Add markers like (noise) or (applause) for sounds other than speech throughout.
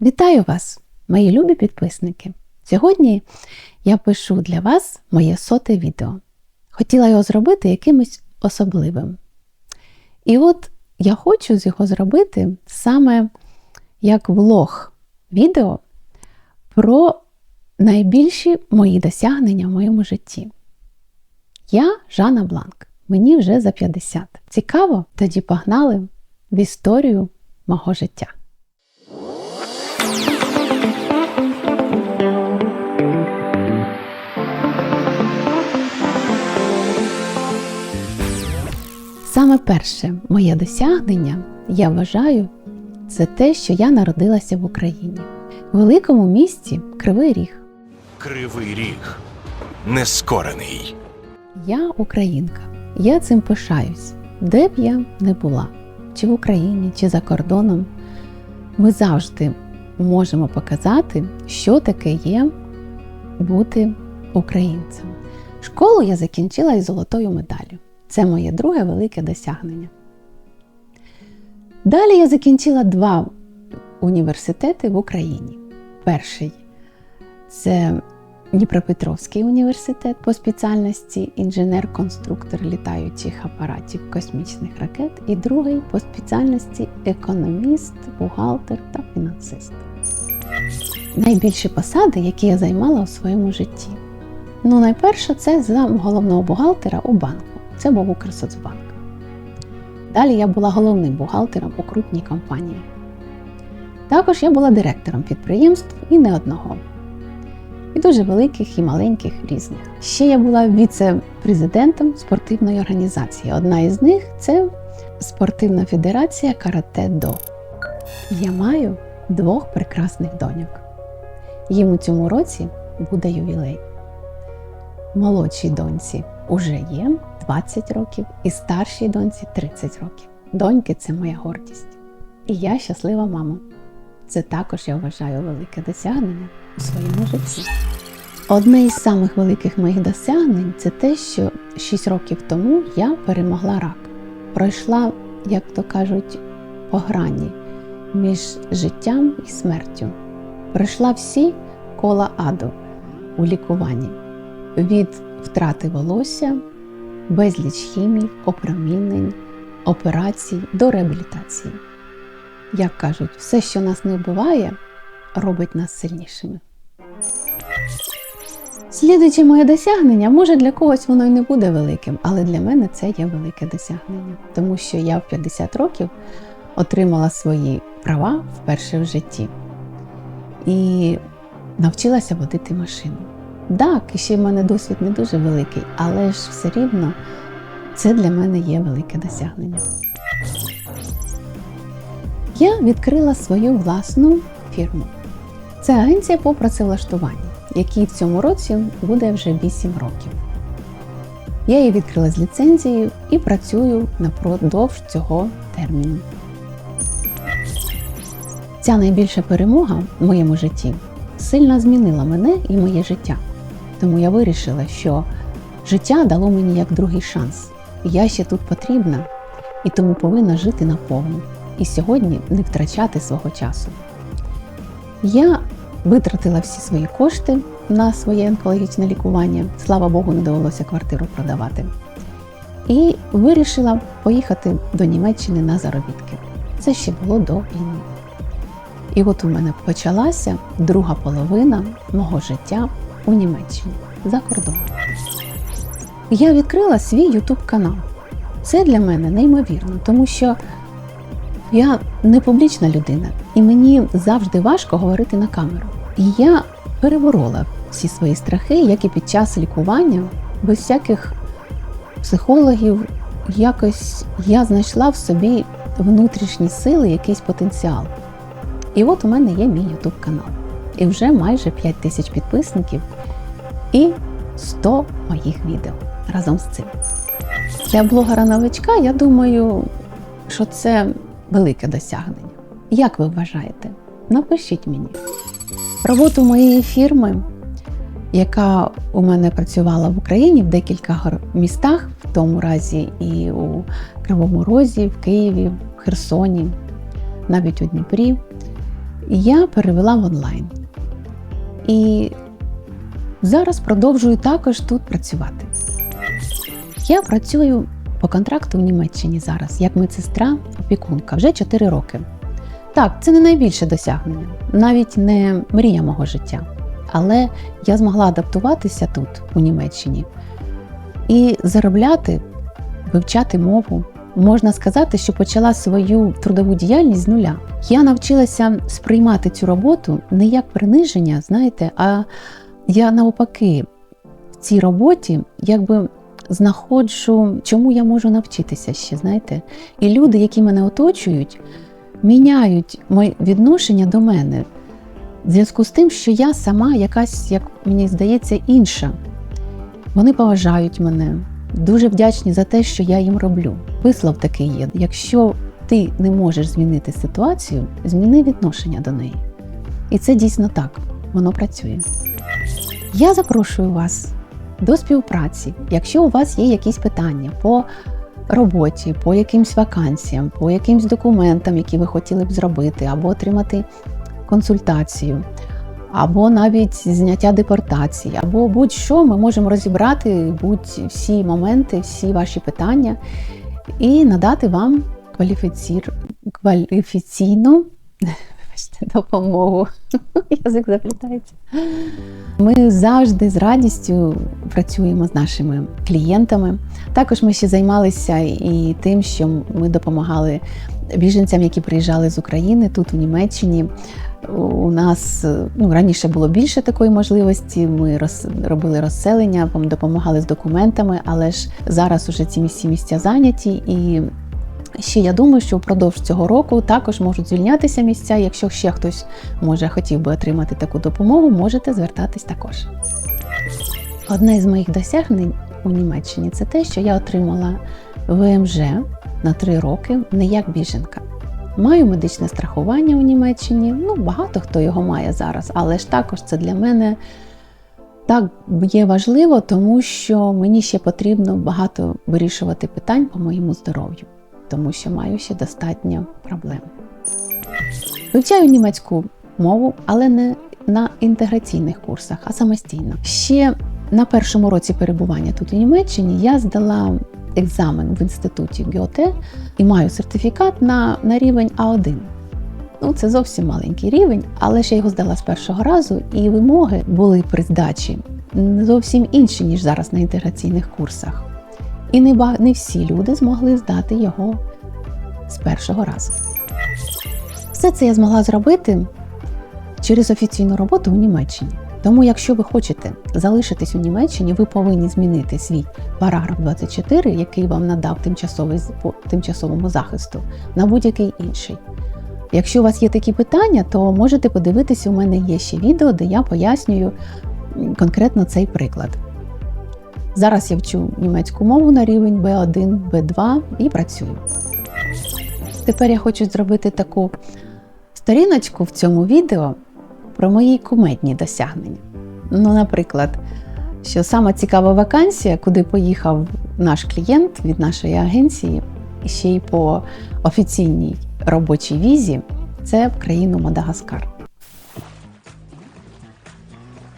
Вітаю вас, мої любі підписники! Сьогодні я пишу для вас моє соте відео. Хотіла його зробити якимось особливим. І от я хочу з його зробити саме як влог відео про найбільші мої досягнення в моєму житті. Я Жанна Бланк, мені вже за 50. Цікаво, тоді погнали в історію мого життя. Саме перше моє досягнення, я вважаю, це те, що я народилася в Україні, в великому місті Кривий Ріг. Кривий ріг. Нескорений. Я українка. Я цим пишаюсь, де б я не була, чи в Україні, чи за кордоном. Ми завжди можемо показати, що таке є бути українцем. Школу я закінчила із золотою медаллю. Це моє друге велике досягнення. Далі я закінчила два університети в Україні. Перший це Дніпропетровський університет по спеціальності інженер-конструктор літаючих апаратів космічних ракет, і другий по спеціальності економіст, бухгалтер та фінансист. Найбільші посади, які я займала у своєму житті. Ну, найперше, це за головного бухгалтера у банку. Це був Укрсоцбанк. Далі я була головним бухгалтером у крупній компанії. Також я була директором підприємств і не одного. І дуже великих і маленьких різних. Ще я була віце-президентом спортивної організації. Одна із них це спортивна федерація Карате До. Я маю двох прекрасних доньок. Їм у цьому році буде ювілей. Молодшій доньці уже є 20 років, і старшій доньці 30 років. Доньки це моя гордість. І я щаслива мама. Це також я вважаю велике досягнення у своєму житті. Одне із самих великих моїх досягнень це те, що 6 років тому я перемогла рак. Пройшла, як то кажуть, по грані між життям і смертю. Пройшла всі кола аду у лікуванні від втрати волосся, безліч хімій, опромінень, операцій до реабілітації. Як кажуть, все, що нас не вбиває, робить нас сильнішими. Слідуючи моє досягнення, може для когось воно й не буде великим, але для мене це є велике досягнення, тому що я в 50 років отримала свої права вперше в житті і навчилася водити машину. Так, ще в мене досвід не дуже великий, але ж все рівно це для мене є велике досягнення. Я відкрила свою власну фірму. Це агенція по працевлаштуванню, якій в цьому році буде вже 8 років. Я її відкрила з ліцензією і працюю напродовж цього терміну. Ця найбільша перемога в моєму житті сильно змінила мене і моє життя. Тому я вирішила, що життя дало мені як другий шанс. Я ще тут потрібна і тому повинна жити наповну. І сьогодні не втрачати свого часу. Я витратила всі свої кошти на своє онкологічне лікування. Слава Богу, не довелося квартиру продавати. І вирішила поїхати до Німеччини на заробітки. Це ще було до війни. І от у мене почалася друга половина мого життя у Німеччині за кордоном. Я відкрила свій YouTube канал. Це для мене неймовірно, тому що я не публічна людина, і мені завжди важко говорити на камеру. І я переборола всі свої страхи, як і під час лікування, без всяких психологів, якось я знайшла в собі внутрішні сили, якийсь потенціал. І от у мене є мій YouTube канал. І вже майже 5 тисяч підписників і 100 моїх відео разом з цим. Для блогера-новичка, я думаю, що це велике досягнення. Як ви вважаєте? Напишіть мені. Роботу моєї фірми, яка у мене працювала в Україні в декілька містах, в тому разі і у Кривому Розі, в Києві, в Херсоні, навіть у Дніпрі. я перевела в онлайн. І зараз продовжую також тут працювати. Я працюю по контракту в Німеччині зараз як медсестра опікунка вже 4 роки. Так, це не найбільше досягнення, навіть не мрія мого життя. Але я змогла адаптуватися тут, у Німеччині, і заробляти, вивчати мову. Можна сказати, що почала свою трудову діяльність з нуля. Я навчилася сприймати цю роботу не як приниження, знаєте, а я навпаки в цій роботі якби знаходжу, чому я можу навчитися ще, знаєте. І люди, які мене оточують, міняють моє відношення до мене в зв'язку з тим, що я сама якась, як мені здається, інша. Вони поважають мене, дуже вдячні за те, що я їм роблю. Вислов такий є: якщо ти не можеш змінити ситуацію, зміни відношення до неї. І це дійсно так, воно працює. Я запрошую вас до співпраці, якщо у вас є якісь питання по роботі, по якимсь вакансіям, по якимсь документам, які ви хотіли б зробити, або отримати консультацію, або навіть зняття депортації, або будь-що ми можемо розібрати будь-всі моменти, всі ваші питання і надати вам кваліфіційну вибачте, (laughs) допомогу. Язик заплітається. Ми завжди з радістю працюємо з нашими клієнтами. Також ми ще займалися і тим, що ми допомагали біженцям, які приїжджали з України тут у Німеччині. У нас ну, раніше було більше такої можливості. Ми роз, робили розселення, допомагали з документами, але ж зараз уже ці місця зайняті. І ще я думаю, що впродовж цього року також можуть звільнятися місця. Якщо ще хтось може хотів би отримати таку допомогу, можете звертатись також. Одне з моїх досягнень у Німеччині це те, що я отримала ВМЖ на три роки не як біженка. Маю медичне страхування у Німеччині. Ну, багато хто його має зараз, але ж також це для мене так є важливо, тому що мені ще потрібно багато вирішувати питань по моєму здоров'ю, тому що маю ще достатньо проблем. Вивчаю німецьку мову, але не на інтеграційних курсах, а самостійно. Ще на першому році перебування тут у Німеччині я здала екзамен в інституті Гьоте і маю сертифікат на, на рівень А1. Ну, це зовсім маленький рівень, але я його здала з першого разу, і вимоги були при здачі зовсім інші, ніж зараз на інтеграційних курсах. І не, не всі люди змогли здати його з першого разу. Все це я змогла зробити через офіційну роботу у Німеччині. Тому, якщо ви хочете залишитись у Німеччині, ви повинні змінити свій параграф 24, який вам надав тимчасовий тимчасовому захисту, на будь-який інший. Якщо у вас є такі питання, то можете подивитися, у мене є ще відео, де я пояснюю конкретно цей приклад. Зараз я вчу німецьку мову на рівень B1, B2 і працюю. Тепер я хочу зробити таку сторіночку в цьому відео про мої кумедні досягнення. Ну, наприклад, що сама цікава вакансія, куди поїхав наш клієнт від нашої агенції, ще й по офіційній робочій візі, це в країну Мадагаскар.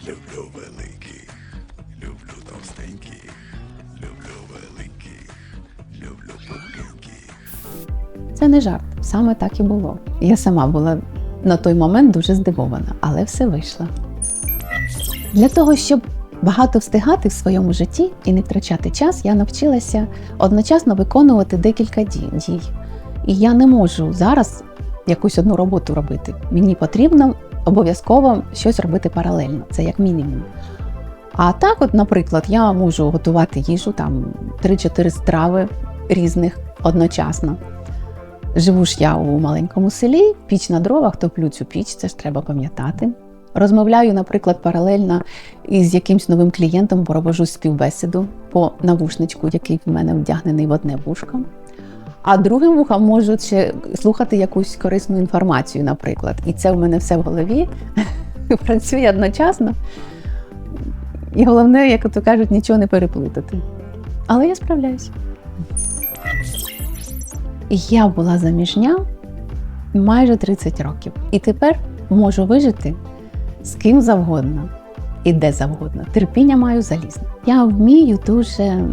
Люблю великих, люблю товстеньких, люблю великих, люблю пухеньких. Це не жарт, саме так і було. Я сама була на той момент дуже здивована, але все вийшло. Для того, щоб багато встигати в своєму житті і не втрачати час, я навчилася одночасно виконувати декілька дій. І я не можу зараз якусь одну роботу робити. Мені потрібно обов'язково щось робити паралельно, це як мінімум. А так, от, наприклад, я можу готувати їжу там 3-4 страви різних одночасно. Живу ж я у маленькому селі, піч на дровах, топлю цю піч, це ж треба пам'ятати. Розмовляю, наприклад, паралельно із якимсь новим клієнтом, провожу співбесіду по навушничку, який в мене вдягнений в одне вушко. А другим вухом можу ще слухати якусь корисну інформацію, наприклад. І це в мене все в голові (laughs) працює одночасно. І головне, як то кажуть, нічого не переплутати. Але я справляюсь. Я була заміжня майже 30 років. І тепер можу вижити з ким завгодно і де завгодно. Терпіння маю залізне. Я вмію дуже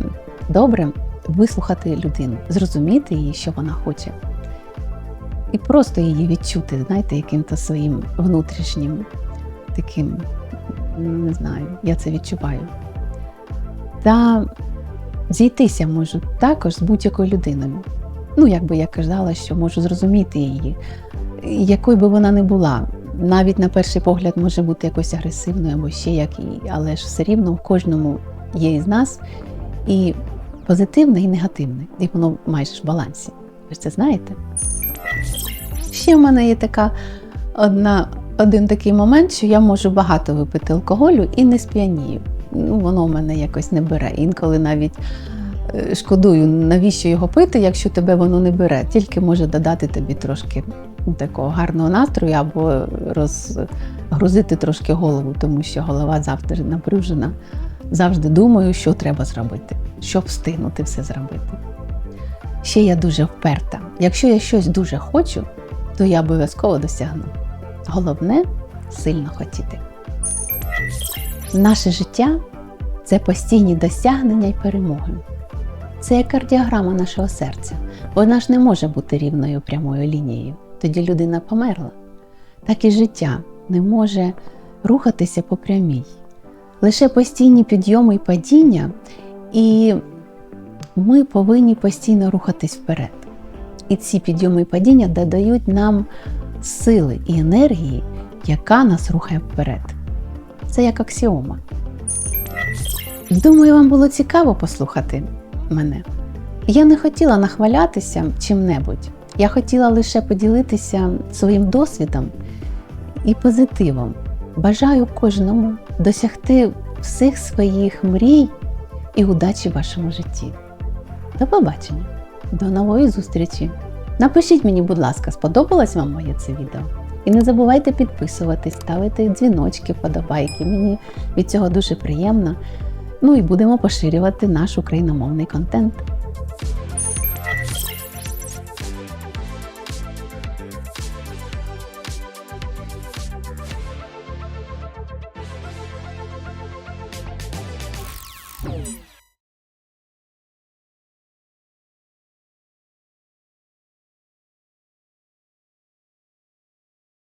добре вислухати людину, зрозуміти її, що вона хоче. І просто її відчути, знаєте, яким-то своїм внутрішнім таким, не знаю, я це відчуваю. Та зійтися можу також з будь-якою людиною. Ну, якби я казала, що можу зрозуміти її, якою би вона не була. Навіть на перший погляд може бути якось агресивною або ще як але ж все рівно в кожному є із нас і позитивне, і негативне. І воно майже в балансі. Ви ж це знаєте? Ще в мене є така одна, один такий момент, що я можу багато випити алкоголю і не сп'янію. Ну, воно в мене якось не бере. Інколи навіть е, шкодую, навіщо його пити, якщо тебе воно не бере. Тільки може додати тобі трошки такого гарного настрою або розгрузити трошки голову, тому що голова завжди напружена. Завжди думаю, що треба зробити, щоб встигнути все зробити. Ще я дуже вперта. Якщо я щось дуже хочу, то я обов'язково досягну. Головне сильно хотіти. Наше життя це постійні досягнення й перемоги. Це як кардіограма нашого серця. Вона ж не може бути рівною прямою лінією. Тоді людина померла. Так і життя не може рухатися по прямій. Лише постійні підйоми і падіння, і ми повинні постійно рухатись вперед. І ці підйоми і падіння додають нам сили і енергії, яка нас рухає вперед. Це як аксіома. Думаю, вам було цікаво послухати мене. Я не хотіла нахвалятися чим-небудь. Я хотіла лише поділитися своїм досвідом і позитивом. Бажаю кожному досягти всіх своїх мрій і удачі в вашому житті. До побачення, до нової зустрічі! Напишіть мені, будь ласка, сподобалось вам моє це відео? І не забувайте підписуватись, ставити дзвіночки, вподобайки. Мені від цього дуже приємно. Ну і будемо поширювати наш україномовний контент.